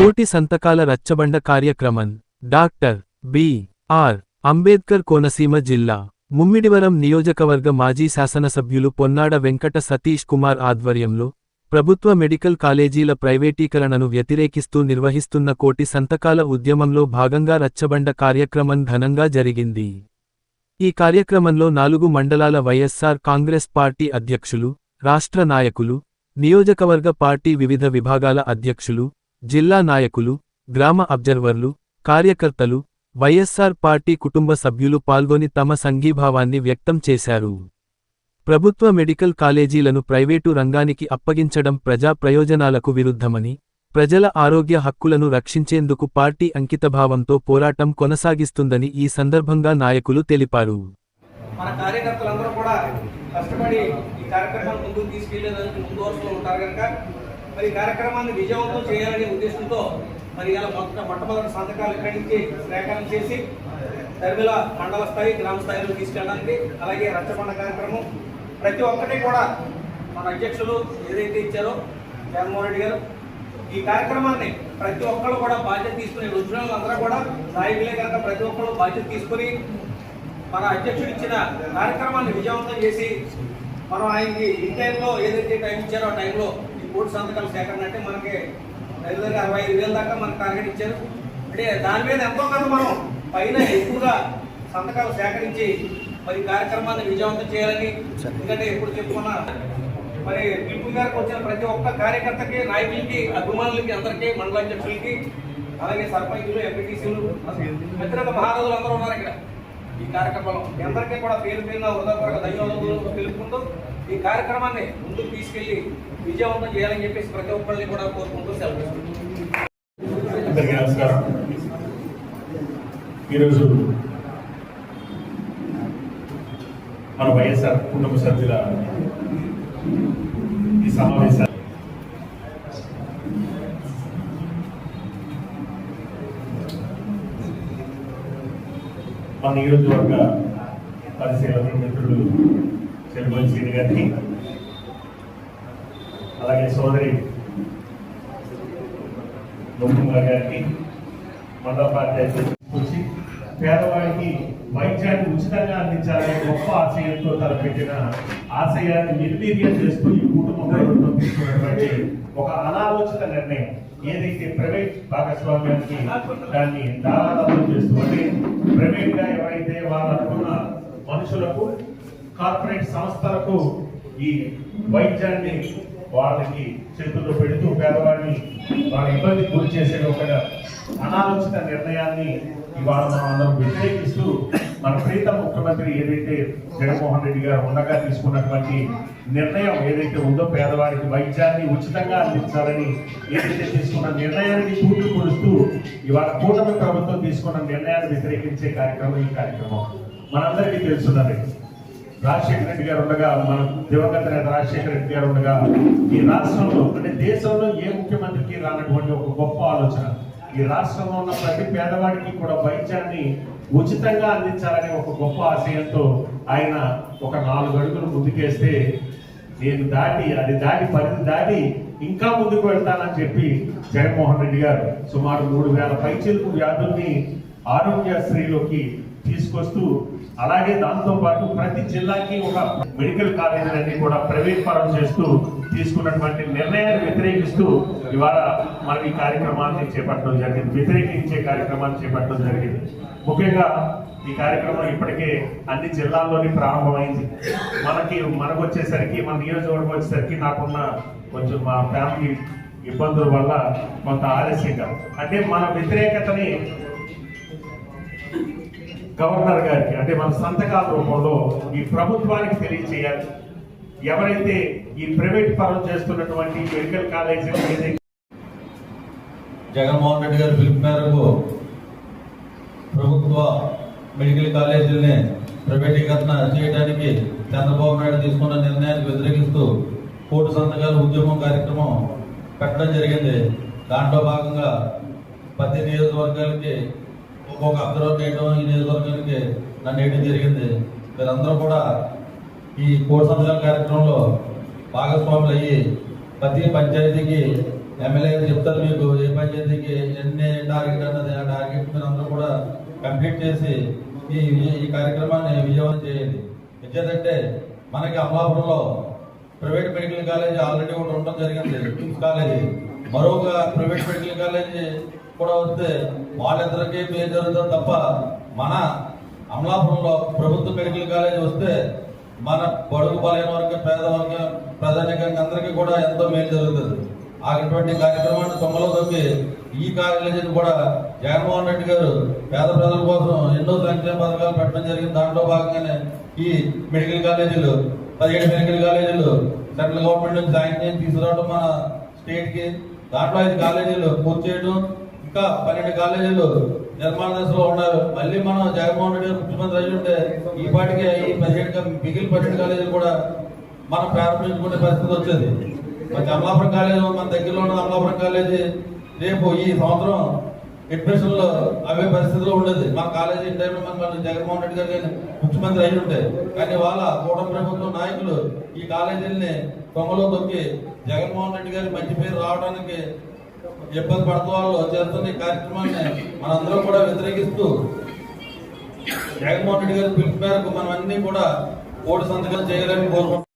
కోటి సంతకాల రచ్చబండ కార్యక్రమం. Doctor B. R. Ambedkar Konaseema జిల్లా ముమ్మిడివరం నియోజకవర్గ మాజీ శాసనసభ్యులు పొన్నాడ వెంకట సతీష్ కుమార్ ఆధ్వర్యంలో ప్రభుత్వ మెడికల్ కాలేజీల ప్రైవేటీకరణను వ్యతిరేకిస్తూ నిర్వహిస్తున్న కోటి సంతకాల ఉద్యమంలో భాగంగా రచ్చబండ కార్యక్రమం ఘనంగా జరిగింది. ఈ కార్యక్రమంలో నాలుగు మండలాల వైఎస్సార్ కాంగ్రెస్ పార్టీ అధ్యక్షులు రాష్ట్ర నాయకులు నియోజకవర్గ పార్టీ వివిధ విభాగాల అధ్యక్షులు జిల్లా నాయకులు గ్రామ అబ్జర్వర్లు కార్యకర్తలు వైఎస్సార్ పార్టీ కుటుంబ సభ్యులు పాల్గొని తమ సంఘీభావాన్ని వ్యక్తం చేశారు. ప్రభుత్వ మెడికల్ కాలేజీలను ప్రైవేటు రంగానికి అప్పగించడం ప్రజా ప్రయోజనాలకు విరుద్ధమని ప్రజల ఆరోగ్య హక్కులను రక్షించేందుకు పార్టీ అంకితభావంతో పోరాటం కొనసాగిస్తుందని ఈ సందర్భంగా నాయకులు తెలిపారు. మన కార్యకర్తలందరూ కూడా కష్టపడి ఈ కార్యక్రమం ముందుకు తీసుకెళ్ళేదానికి ముందు ఉంటారు కనుక మరి కార్యక్రమాన్ని విజయవంతం చేయాలనే ఉద్దేశంతో మరి ఇలా మొత్తం మొట్టమొదటి సంతకాలు ఇక్కడి నుంచి సేకరణ చేసి తరిమిల మండల స్థాయి గ్రామ స్థాయిలో తీసుకెళ్ళడానికి అలాగే రచ్చబండ కార్యక్రమం ప్రతి ఒక్కటి కూడా మన అధ్యక్షులు ఏదైతే ఇచ్చారో జగన్మోహన్ రెడ్డి గారు ఈ కార్యక్రమాన్ని ప్రతి ఒక్కరు కూడా బాధ్యత తీసుకుని రుజువులు అందరూ కూడా నాయకులే కనుక ప్రతి ఒక్కరు బాధ్యత తీసుకుని మన అధ్యక్షుడు ఇచ్చిన కార్యక్రమాన్ని విజయవంతం చేసి మనం ఆయనకి ఇన్ టైంలో ఏదైతే టైం ఇచ్చారో ఆ టైంలో కోటి సంతకాల సేకరణ అంటే మనకి దగ్గరగా అరవై ఐదు వేల దాకా మనకు టార్గెట్ ఇచ్చారు. అంటే దాని మీద ఎంతో కొంత మనం పైన ఎక్కువగా సంతకాలు సేకరించి మరి కార్యక్రమాన్ని విజయవంతం చేయాలని ఎందుకంటే ఎప్పుడు చెప్పుకున్నా మరి పిలుపు గారికి వచ్చిన ప్రతి ఒక్క కార్యకర్తకి నాయకులకి అభిమానులకి అందరికీ మండలాధ్యక్షులకి అలాగే సర్పంచులు ఎంపీటీసీలు మిత్రుల మహారాజులు అందరూ ఉన్నారు ఇక్కడ ఈ కార్యక్రమంలో. ఎందరికీ అందరికీ కూడా పేరు పేరున హృదయపూర్వక ధన్యవాదాలు తెలుపుకుంటూ ఈ కార్యక్రమాన్ని ముందుకు తీసుకెళ్ళి విజయవంతం చేయాలని చెప్పేసి ప్రతి ఒక్కరిని కూడా కోరుకుంటూ సెలవు నమస్కారం. ఈరోజు మన వైఎస్ఆర్ కుటుంబ సభ్యుల ఈ సమావేశాలు మన నియోజకవర్గ పరిశీలన మిత్రులు చెరుబోని శ్రీని గారికి అలాగే సోదరి నొప్పుగా గారికి మండల పార్టీ వచ్చి పేదవాడికి వైద్యాన్ని ఉచితంగా అందించాలనే గొప్ప ఆశయంతో తలపెట్టిన ఆశయాన్ని నిర్వీర్యం చేస్తూ ఈ కుటుంబ ప్రభుత్వం తీసుకున్నటువంటి ఒక అనాలోచిత నిర్ణయం. ఏదైతే ప్రైవేట్ భాగస్వామ్యానికి దాన్ని దారాదత్తం చేస్తూ అంటే ప్రైవేట్గా ఎవరైతే వాళ్ళు అనుకున్న మనుషులకు కార్పొరేట్ సంస్థలకు ఈ వైద్యాన్ని వాళ్ళకి చేతుల్లో పెడుతూ పేదవాడిని వాళ్ళ ఇబ్బంది గురి చేసే ఒక అనాలోచిత నిర్ణయాన్ని ఇవాళ మనం అందరం వ్యతిరేకిస్తూ మన ప్రీతం ముఖ్యమంత్రి ఏదైతే జగన్మోహన్ రెడ్డి గారు ఉండగా తీసుకున్నటువంటి నిర్ణయం ఏదైతే ఉందో పేదవాడికి వైద్యాన్ని ఉచితంగా అందించాలని ఏదైతే తీసుకున్న నిర్ణయానికి పూర్తి కొలుస్తూ ఇవాళ కూటమి ప్రభుత్వం తీసుకున్న నిర్ణయాన్ని వ్యతిరేకించే కార్యక్రమం ఈ కార్యక్రమం. మనందరికీ తెలుసున్నది. రాజశేఖర రెడ్డి గారు ఉండగా మన దివంగత నేత రాజశేఖర రెడ్డి గారు ఉండగా ఈ రాష్ట్రంలో అంటే దేశంలో ఏ ముఖ్యమంత్రికి రానటువంటి ఒక గొప్ప ఆలోచన? ఈ రాష్ట్రంలో ఉన్న ప్రతి పేదవాడికి కూడా వైద్యాన్ని ఉచితంగా అందించాలనే ఒక గొప్ప ఆశయంతో ఆయన ఒక నాలుగు అడుగులు ముందుకేస్తే నేను దాటి అది దాటి పరిధి దాటి ఇంకా ముందుకు వెళ్తానని చెప్పి జగన్మోహన్ రెడ్డి గారు సుమారు మూడు వేల పైచిలకు వ్యాధుల్ని ఆరోగ్యశ్రీలోకి తీసుకొస్తూ అలాగే దాంతో పాటు ప్రతి జిల్లాకి ఒక మెడికల్ కాలేజీలన్నీ కూడా ప్రైవేట్ పరం చేస్తూ తీసుకున్నటువంటి నిర్ణయాన్ని వ్యతిరేకిస్తూ ఇవాళ మనం ఈ కార్యక్రమాన్ని చేపట్టడం జరిగింది. వ్యతిరేకించే కార్యక్రమాన్ని చేపట్టడం జరిగింది. ముఖ్యంగా ఈ కార్యక్రమం ఇప్పటికే అన్ని జిల్లాల్లోనే ప్రారంభమైంది. మనకి మనకు వచ్చేసరికి మన నియోజకవర్గం వచ్చేసరికి నాకున్న కొంచెం మా ఫ్యామిలీ ఇబ్బందుల వల్ల కొంత ఆలస్యంగా. అంటే మన వ్యతిరేకతని గవర్నర్ గారికి అంటే మన సంతకాల రూపంలో ఈ ప్రభుత్వానికి తెలియచేయాలి. ఎవరైతే ఈ ప్రైవేట్ పరం చేస్తున్నటువంటి మెడికల్ కాలేజీ జగన్మోహన్ రెడ్డి గారు పిలుపు మేరకు ప్రభుత్వ మెడికల్ కాలేజీలని ప్రైవేటీకరణ చేయడానికి చంద్రబాబు నాయుడు తీసుకున్న నిర్ణయాన్ని వ్యతిరేకిస్తూ కోటి సంతకాల ఉద్యమం కార్యక్రమం పెట్టడం జరిగింది. దాంట్లో భాగంగా పది నియోజకవర్గాలకి ఒక్కొక్క అబ్జర్వర్ వేయడం ఈ నియోజకవర్గానికి నన్ను వేయడం జరిగింది. మీరందరూ కూడా ఈ కోటి సంవత్సరాల కార్యక్రమంలో భాగస్వాములు అయ్యి ప్రతి పంచాయతీకి ఎమ్మెల్యే చెప్తారు మీకు ఏ పంచాయతీకి ఎన్ని టార్గెట్ అన్నది ఆ టార్గెట్ మీరు అందరూ కూడా కంప్లీట్ చేసి ఈ ఈ కార్యక్రమాన్ని విజయవంతం చేయండి. ఎందుకంటే మనకి అమలాపురంలో ప్రైవేట్ మెడికల్ కాలేజీ ఆల్రెడీ ఒకటి ఉండడం జరిగింది కాలేజీ. మరొక ప్రైవేట్ మెడికల్ కాలేజీ కూడా వస్తే వాళ్ళిద్దరికీ మేలు జరుగుతుంది తప్ప మన అమలాపురంలో ప్రభుత్వ మెడికల్ కాలేజ్ వస్తే మన బడుగు బలైన వర్గం పేద వర్గం ప్రధానికంగా అందరికీ కూడా ఎంతో మేలు జరుగుతుంది. అటువంటి కార్యక్రమాన్ని తొమ్మలో తొక్కి ఈ కార్యాలయాన్ని కూడా జగన్మోహన్ రెడ్డి గారు పేద ప్రజల కోసం ఎన్నో సంక్షేమ పథకాలు పెట్టడం జరిగింది. దాంట్లో భాగంగానే ఈ మెడికల్ కాలేజీలు పదిహేడు మెడికల్ కాలేజీలు సెంట్రల్ గవర్నమెంట్ నుంచి శాంక్షన్ తీసుకురావడం మన స్టేట్కి. దాంట్లో ఐదు కాలేజీలు పూర్తి చేయడం ఇంకా పన్నెండు కాలేజీలు నిర్మాణ దశలో ఉన్నారు. మళ్ళీ మనం జగన్మోహన్ రెడ్డి గారు ముఖ్యమంత్రి అయ్యి ఉంటే ఈ పాటికి ఈ పదిహేడు మిగిలిన పన్నెండు కాలేజీలు కూడా మనం ప్రారంభించుకునే పరిస్థితి వచ్చేది. మరి అమలాపురం కాలేజీ మన దగ్గరలో ఉన్న అమలాపురం కాలేజీ రేపు ఈ సంవత్సరం అడ్మిషన్లో అవే పరిస్థితిలో ఉండేది. మా కాలేజీ టైంలో మన మన జగన్మోహన్ రెడ్డి గారు కానీ ముఖ్యమంత్రి అయి ఉంటే. కానీ వాళ్ళ కూటమి ప్రభుత్వ నాయకులు ఈ కాలేజీల్ని కొమ్మలో తొక్కి జగన్మోహన్ రెడ్డి గారి మంచి పేరు రావడానికి ఇబ్బంది పడుతున్న వాళ్ళు చేస్తున్న ఈ కార్యక్రమాన్ని మనందరం కూడా వ్యతిరేకిస్తూ జగన్మోహన్ రెడ్డి గారి పిలుపు మేరకు మనం అన్ని కూడా కోటి సంతకాలు చేయాలని కోరుకుంటున్నాం.